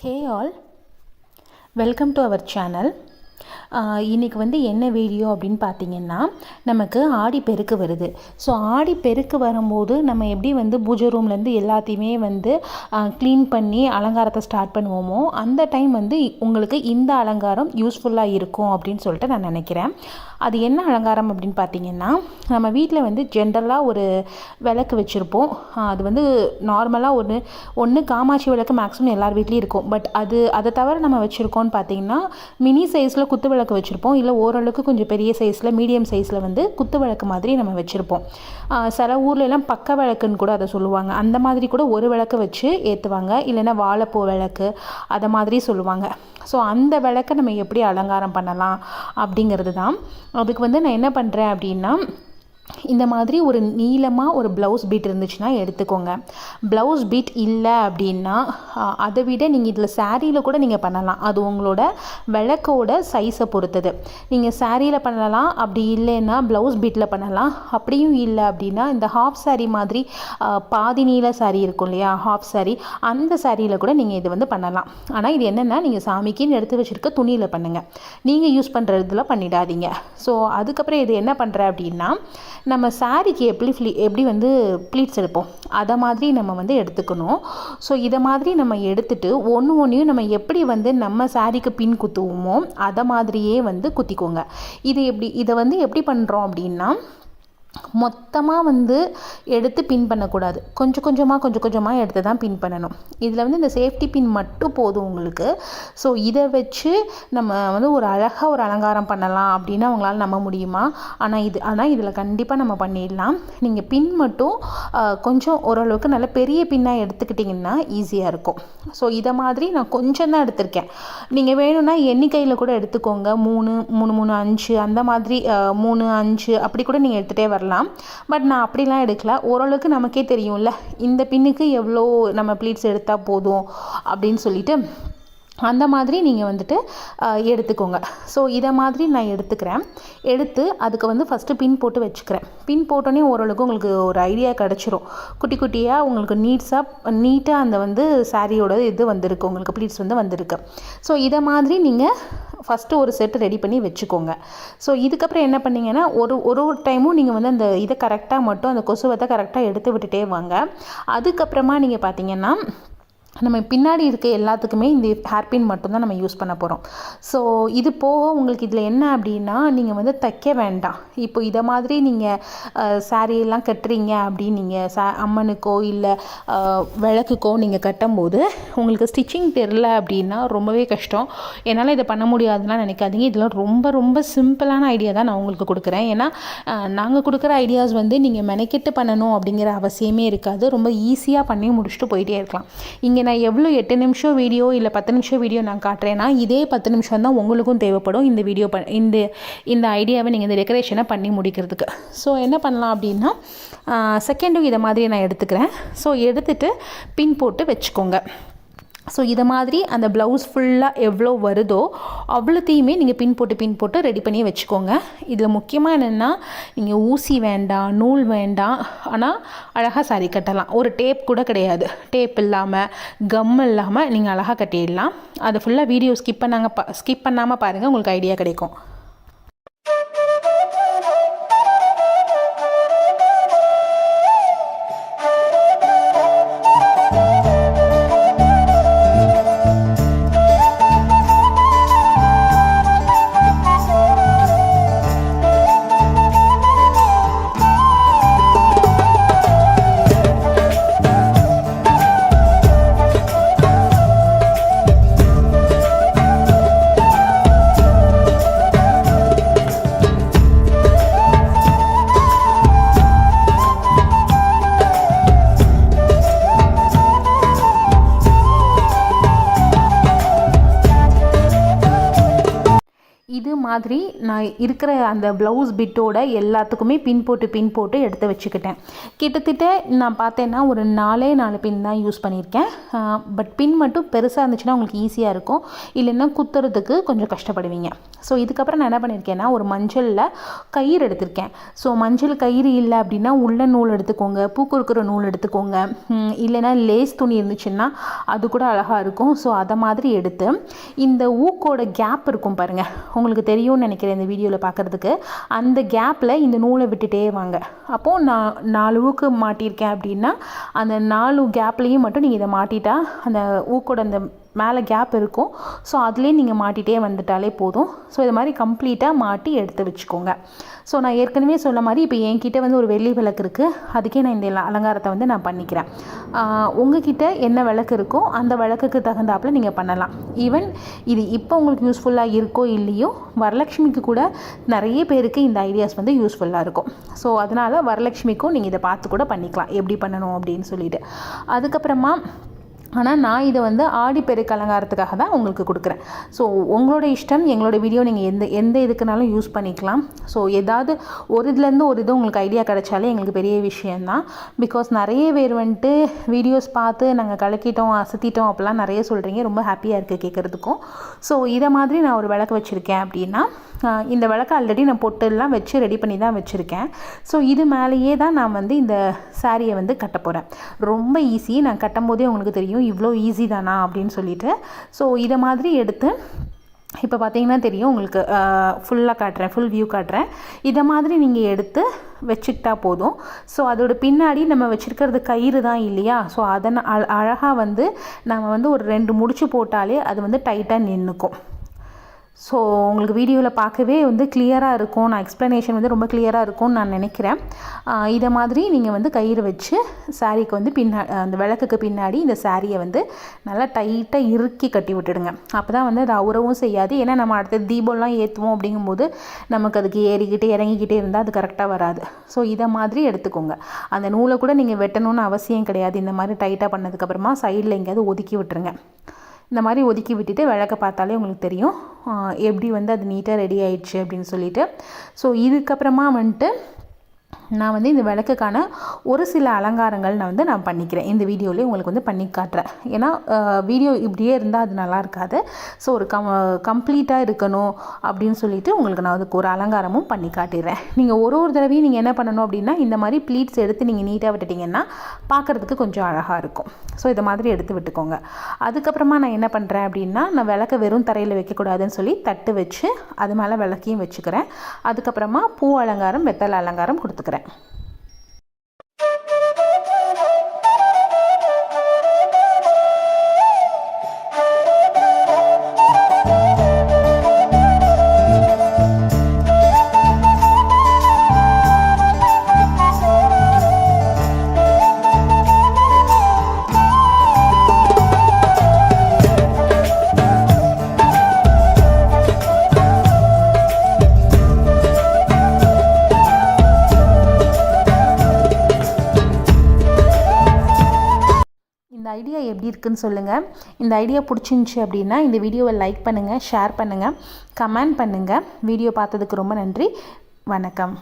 Hey all, welcome to our channel. இன்றைக்கி வந்து என்ன வீடியோ அப்படின்னு பார்த்தீங்கன்னா நமக்கு ஆடி பெருக்கு வருது. ஸோ ஆடி பெருக்கு வரும்போது நம்ம எப்படி வந்து பூஜை ரூம்லேருந்து எல்லாத்தையுமே வந்து க்ளீன் பண்ணி அலங்காரத்தை ஸ்டார்ட் பண்ணுவோமோ அந்த டைம் வந்து உங்களுக்கு இந்த அலங்காரம் யூஸ்ஃபுல்லாக இருக்கும் அப்படின்னு சொல்லிட்டு நான் நினைக்கிறேன். அது என்ன அலங்காரம் அப்படின்னு பார்த்தீங்கன்னா நம்ம வீட்டில் வந்து ஜென்ரலாக ஒரு விளக்கு வச்சுருப்போம். அது வந்து நார்மலாக ஒன்று ஒன்று காமாட்சி விளக்கு மேக்ஸிமம் எல்லார் வீட்லேயும் இருக்கும். பட் அது அதை தவிர நம்ம வச்சுருக்கோம்னு பார்த்தீங்கன்னா மினி சைஸில் குத்து விளக்கு வச்சுருப்போம். இல்லை ஓரளவுக்கு கொஞ்சம் பெரிய சைஸில் மீடியம் சைஸில் வந்து குத்து விளக்கு மாதிரி நம்ம வச்சுருப்போம். சில ஊர்லெலாம் பக்க விளக்குன்னு கூட அதை சொல்லுவாங்க. அந்த மாதிரி கூட ஒரு விளக்கு வச்சு ஏற்றுவாங்க இல்லைன்னா வாழைப்பூ விளக்கு அதை மாதிரி சொல்லுவாங்க. ஸோ அந்த விளக்கை நம்ம எப்படி அலங்காரம் பண்ணலாம் அப்படிங்கிறது தான். அதுக்கு வந்து நான் என்ன பண்ணுறேன் அப்படின்னா இந்த மாதிரி ஒரு நீளமாக ஒரு ப்ளவுஸ் பீட் இருந்துச்சுன்னா எடுத்துக்கோங்க. ப்ளவுஸ் பீட் இல்லை அப்படின்னா அதை விட நீங்கள் இதில் சாரியில் கூட நீங்கள் பண்ணலாம். அது உங்களோட விளக்கோட சைஸை பொறுத்தது. நீங்கள் சாரியில் பண்ணலாம் அப்படி இல்லைன்னா ப்ளவுஸ் பீட்டில் பண்ணலாம். அப்படியும் இல்லை அப்படின்னா இந்த ஹாஃப் சேரீ மாதிரி பாதி நீள சாரீ இருக்கும் இல்லையா? ஹாஃப் சாரீ அந்த சாரியில் கூட நீங்கள் இது வந்து பண்ணலாம். ஆனால் இது என்னென்னா நீங்கள் சாமிக்குன்னு எடுத்து வச்சுருக்க துணியில் பண்ணுங்கள் நீங்கள் யூஸ் பண்ணுறதுல பண்ணிடாதீங்க. ஸோ அதுக்கப்புறம் இது என்ன பண்ணுறேன் அப்படின்னா நம்ம சாரிக்கு எப்படி ஃப்ளீ எப்படி வந்து ப்ளீட்ஸ் எடுப்போம்? அதை மாதிரி நம்ம வந்து எடுத்துக்கணும். ஸோ இதை மாதிரி நம்ம எடுத்துட்டு ஒன்று ஒன்றையும் நம்ம எப்படி வந்து நம்ம சாரிக்கு பின் குத்துவோமோ அதை மாதிரியே வந்து குத்திக்கோங்க. இது எப்படி இதை வந்து எப்படி பண்ணுறோம் அப்படின்னா மொத்தமாக வந்து எடுத்து பின் பண்ணக்கூடாது. கொஞ்சம் கொஞ்சமாக கொஞ்சம் கொஞ்சமாக எடுத்து தான் பின் பண்ணணும். இதில் வந்து இந்த சேஃப்டி பின் மட்டும் போதும் உங்களுக்கு. ஸோ இதை வச்சு நம்ம வந்து ஒரு அழகாக ஒரு அலங்காரம் பண்ணலாம் அப்படின்னு அவங்களால நம்ப முடியுமா? ஆனால் இது ஆனால் இதில் கண்டிப்பாக நம்ம பண்ணிடலாம். நீங்கள் பின் மட்டும் கொஞ்சம் ஓரளவுக்கு நல்ல பெரிய பின்னாக எடுத்துக்கிட்டிங்கன்னா ஈஸியாக இருக்கும். ஸோ இதை மாதிரி நான் கொஞ்சம் தான் எடுத்திருக்கேன். நீங்கள் வேணும்னா எண்ணிக்கையில் கூட எடுத்துக்கோங்க. மூணு மூணு மூணு அஞ்சு அந்த மாதிரி மூணு அஞ்சு அப்படி கூட நீங்கள் எடுத்துகிட்டே வரலாம். பட் நான் அப்படிலாம் எடுக்கல. ஓரளவுக்கு நமக்கே தெரியும்ல. இந்த பின்னுக்கு எவ்வளோ நம்ம ப்ளீட்ஸ் எடுத்தால் போதும் அப்படின்னு சொல்லிட்டு அந்த மாதிரி நீங்கள் வந்துட்டு எடுத்துக்கோங்க. ஸோ இதை மாதிரி நான் எடுத்துக்கிறேன். எடுத்து அதுக்கு வந்து ஃபஸ்ட்டு பின் போட்டு வச்சுக்கிறேன். பின் போட்டோன்னே ஓரளவுக்கு உங்களுக்கு ஒரு ஐடியா கிடச்சிரும். குட்டி குட்டியாக உங்களுக்கு நீட்ஸாக நீட்டாக அந்த வந்து சாரியோட இது வந்திருக்கு. உங்களுக்கு ப்ளீட்ஸ் வந்து வந்திருக்கு. ஸோ இதை மாதிரி நீங்கள் ஃபஸ்ட்டு ஒரு செட்டு ரெடி பண்ணி வச்சுக்கோங்க. ஸோ இதுக்கப்புறம் என்ன பண்ணீங்கன்னா ஒரு ஒரு ஒரு டைமும் நீங்கள் வந்து அந்த இதை கரெக்டாக மட்டும் அந்த கொசுவத்தை கரெக்டாக எடுத்து விட்டுட்டே வாங்க. அதுக்கப்புறமா நீங்கள் பார்த்தீங்கன்னா நம்ம பின்னாடி இருக்க எல்லாத்துக்குமே இந்த ஹேர்பின் மட்டும்தான் நம்ம யூஸ் பண்ண போகிறோம் ஸோ இது போக உங்களுக்கு இதில் என்ன அப்படின்னா நீங்கள் வந்து தைக்க வேண்டாம். இப்போ இதை மாதிரி நீங்கள் சாரியெல்லாம் கட்டுறீங்க அப்படின்னு நீங்கள் சா அம்மனுக்கோ இல்லை விளக்குக்கோ நீங்கள் கட்டும்போது உங்களுக்கு ஸ்டிச்சிங் தெரில அப்படின்னா ரொம்பவே கஷ்டம். என்னால் இதை பண்ண முடியாதுலாம் நினைக்காதீங்க. இதெல்லாம் ரொம்ப ரொம்ப சிம்பிளான ஐடியா தான் நான் உங்களுக்கு கொடுக்குறேன். ஏன்னா நாங்கள் கொடுக்குற ஐடியாஸ் வந்து நீங்கள் மெனக்கெட்டு பண்ணணும் அப்படிங்கிற அவசியமே இருக்காது. ரொம்ப ஈஸியாக பண்ணி முடிச்சுட்டு போயிட்டே இருக்கலாம். இங்கே நான் எவ்வளோ எட்டு நிமிஷம் வீடியோ இல்லை பத்து நிமிஷம் வீடியோ நான் காட்டுறேன்னா இதே பத்து நிமிஷம் தான் உங்களுக்கும் தேவைப்படும் இந்த வீடியோ ப இந்த இந்த ஐடியாவை நீங்கள் இந்த டெக்கரேஷனை பண்ணி முடிக்கிறதுக்கு. ஸோ என்ன பண்ணலாம் அப்படின்னா செகண்டும் இதை மாதிரி நான் எடுத்துக்கிறேன். ஸோ எடுத்துட்டு பின் போட்டு வச்சுக்கோங்க. ஸோ இதை மாதிரி அந்த ப்ளவுஸ் ஃபுல்லாக எவ்வளோ வருதோ அவ்வளோத்தையுமே நீங்கள் பின் போட்டு பின் போட்டு ரெடி பண்ணி வச்சுக்கோங்க. இதில் முக்கியமாக என்னென்னா நீங்கள் ஊசி வேண்டாம் நூல் வேண்டாம். ஆனால் அழகாக சாரி கட்டலாம். ஒரு டேப் கூட கிடையாது. டேப் இல்லாமல் கம் இல்லாமல் நீங்கள் அழகாக கட்டிடலாம். அதை ஃபுல்லாக வீடியோ ஸ்கிப் பண்ணாங்க பா ஸ்கிப் பண்ணாமல் பாருங்கள் உங்களுக்கு ஐடியா கிடைக்கும். மாதிரி நான் இருக்கிற அந்த ப்ளவுஸ் பிட்டோட எல்லாத்துக்குமே பின் போட்டு பின் போட்டு எடுத்து வச்சுக்கிட்டேன். கிட்டத்தட்ட நான் பார்த்தேன்னா ஒரு நாலே நாலு பின் தான் யூஸ் பண்ணியிருக்கேன். பட் பின் மட்டும் பெருசாக இருந்துச்சுன்னா உங்களுக்கு ஈஸியாக இருக்கும். இல்லைன்னா குத்துறதுக்கு கொஞ்சம் கஷ்டப்படுவீங்க. ஸோ இதுக்கப்புறம் நான் என்ன பண்ணியிருக்கேன்னா ஒரு மஞ்சளில் கயிறு எடுத்திருக்கேன். ஸோ மஞ்சள் கயிறு இல்லை அப்படின்னா உள்ள நூல் எடுத்துக்கோங்க பூக்குறுக்கிற நூல் எடுத்துக்கோங்க. இல்லைன்னா லேஸ் துணி இருந்துச்சுன்னா அது கூட அழகாக இருக்கும். ஸோ அதை மாதிரி எடுத்து இந்த ஊக்கோட கேப் இருக்கும் பாருங்கள் உங்களுக்கு தெரியும்னு நினைக்கிறேன் இந்த வீடியோவில் பார்க்குறதுக்கு அந்த கேப்பில் இந்த நூலை விட்டுட்டே வாங்க. அப்போது நான் நாலு ஊக்கு மாட்டியிருக்கேன் அப்படின்னா அந்த நாலு கேப்லேயும் மட்டும் நீங்கள் இதை மாட்டிட்டா அந்த ஊக்கோட அந்த மேலே கேப் இருக்கும். ஸோ அதுலேயே நீங்கள் மாட்டிகிட்டே வந்துட்டாலே போதும். ஸோ இது மாதிரி கம்ப்ளீட்டாக மாட்டி எடுத்து வச்சுக்கோங்க. ஸோ நான் ஏற்கனவே சொன்ன மாதிரி இப்போ என்கிட்ட வந்து ஒரு வெள்ளி விளக்கு இருக்குது அதுக்கே நான் இந்த அலங்காரத்தை வந்து நான் பண்ணிக்கிறேன். உங்ககிட்ட என்ன விளக்கு இருக்கோ அந்த விளக்குக்கு தகுந்தாப்புல நீங்கள் பண்ணலாம். ஈவன் இது இப்போ உங்களுக்கு யூஸ்ஃபுல்லாக இருக்கோ இல்லையோ வரலட்சுமிக்கு கூட நிறைய பேருக்கு இந்த ஐடியாஸ் வந்து யூஸ்ஃபுல்லாக இருக்கும். ஸோ அதனால் வரலட்சுமிக்கும் நீங்கள் இதை பார்த்து கூட பண்ணிக்கலாம். எப்படி பண்ணணும் அப்படின்னு சொல்லிட்டு. அதுக்கப்புறமா ஆனால் நான் இதை வந்து ஆடி பெருக்கு அலங்காரத்துக்காக தான் உங்களுக்கு கொடுக்குறேன். ஸோ உங்களோட இஷ்டம் எங்களோட வீடியோ நீங்கள் எந்த எந்த இதுக்குனாலும் யூஸ் பண்ணிக்கலாம். ஸோ ஏதாவது ஒரு இதுலேருந்து ஒரு இது உங்களுக்கு ஐடியா கிடைச்சாலே எங்களுக்கு பெரிய விஷயந்தான் பிகாஸ் நிறைய பேர் வந்துட்டு வீடியோஸ் பார்த்து நாங்கள் கலக்கிட்டோம் அசத்திட்டோம் அப்படிலாம் நிறைய சொல்கிறீங்க ரொம்ப ஹாப்பியாக இருக்குது கேட்குறதுக்கும் ஸோ இதை மாதிரி நான் ஒரு விளக்கு வச்சுருக்கேன் அப்படின்னா இந்த விளக்கு ஆல்ரெடி நான் பொட்டெல்லாம் வச்சு ரெடி பண்ணி தான் வச்சுருக்கேன். ஸோ இது மேலேயே தான் நான் வந்து இந்த சாரியை வந்து கட்ட போகிறேன் ரொம்ப ஈஸி நான் கட்டும் போதே உங்களுக்கு தெரியும். இவ்வளோ ஈஸி தானா அப்படின்னு சொல்லிட்டு. ஸோ இதை மாதிரி எடுத்து இப்போ பார்த்தீங்கன்னா தெரியும் உங்களுக்கு ஃபுல்லாக காட்டுறேன் ஃபுல் வியூ காட்டுறேன். இதை மாதிரி நீங்கள் எடுத்து வச்சுக்கிட்டா போதும். ஸோ அதோட பின்னாடி நம்ம வச்சுருக்கிறது கயிறு தான் இல்லையா? ஸோ அதை அழகாக வந்து நம்ம வந்து ஒரு ரெண்டு முடிச்சு போட்டாலே அது வந்து டைட்டாக நின்றுக்கும் ஸோ உங்களுக்கு வீடியோவில் பார்க்கவே வந்து கிளியராக இருக்கும். நான் எக்ஸ்ப்ளனேஷன் வந்து ரொம்ப கிளியராக இருக்கும்னு நான் நினைக்கிறேன். இதை மாதிரி நீங்கள் வந்து கயிறு வச்சு சாரீக்கு வந்து பின்னா அந்த விளக்குக்கு பின்னாடி இந்த சாரியை வந்து நல்லா டைட்டாக இறுக்கி கட்டி விட்டுடுங்க. அப்போ தான் வந்து அது அவுரவும் செய்யாது. ஏன்னா நம்ம அடுத்த தீபம்லாம் ஏற்றுவோம் அப்படிங்கும்போது நமக்கு அதுக்கு ஏறிக்கிட்டு இறங்கிக்கிட்டே இருந்தால் அது கரெக்டாக வராது. ஸோ இதை மாதிரி எடுத்துக்கோங்க. அந்த நூலை கூட நீங்கள் வெட்டணும்னு அவசியம் கிடையாது. இந்த மாதிரி டைட்டாக பண்ணதுக்கப்புறமா சைடில் எங்கேயாவது ஒதுக்கி விட்டுருங்க. இந்த மாதிரி ஒதுக்கி விட்டுட்டு விளக்க பார்த்தாலே உங்களுக்கு தெரியும். எப்படி வந்து அது நீட்டாக ரெடி ஆயிடுச்சு அப்படின்னு சொல்லிட்டு. ஸோ இதுக்கப்புறமா வந்துட்டு நான் வந்து இந்த விளக்குக்கான ஒரு சில அலங்காரங்கள் நான் வந்து நான் பண்ணிக்கிறேன். இந்த வீடியோலேயே உங்களுக்கு வந்து பண்ணி காட்டுறேன். ஏன்னா வீடியோ இப்படியே இருந்தால் அது நல்லா இருக்காது. ஸோ ஒரு கம் கம்ப்ளீட்டாக இருக்கணும் அப்படின்னு சொல்லிட்டு உங்களுக்கு நான் அதுக்கு ஒரு அலங்காரமும் பண்ணி காட்டிடுறேன். நீங்கள் ஒரு ஒரு தடவையும் நீங்கள் என்ன பண்ணணும் அப்படின்னா இந்த மாதிரி ப்ளீட்ஸ் எடுத்து நீங்கள் நீட்டாக விட்டுட்டிங்கன்னா பார்க்குறதுக்கு கொஞ்சம் அழகாக இருக்கும். ஸோ இதை மாதிரி எடுத்து விட்டுக்கோங்க. அதுக்கப்புறமா நான் என்ன பண்ணுறேன் அப்படின்னா நான் விளக்க வெறும் தரையில் வைக்கக்கூடாதுன்னு சொல்லி தட்டு வச்சு அது மேலே விளக்கையும் வச்சுக்கிறேன். அதுக்கப்புறமா பூ அலங்காரம் வெத்தலை அலங்காரம் கொடுத்துக்கிறேன். இந்த எப்படி இருக்குன்னு சொல்லுங்கள் இந்த ஐடியா பிடிச்சிருந்துச்சி அப்படின்னா இந்த வீடியோவை லைக் பண்ணுங்கள் ஷேர் பண்ணுங்கள் கமெண்ட் பண்ணுங்கள் வீடியோ பார்த்ததுக்கு ரொம்ப நன்றி. வணக்கம்.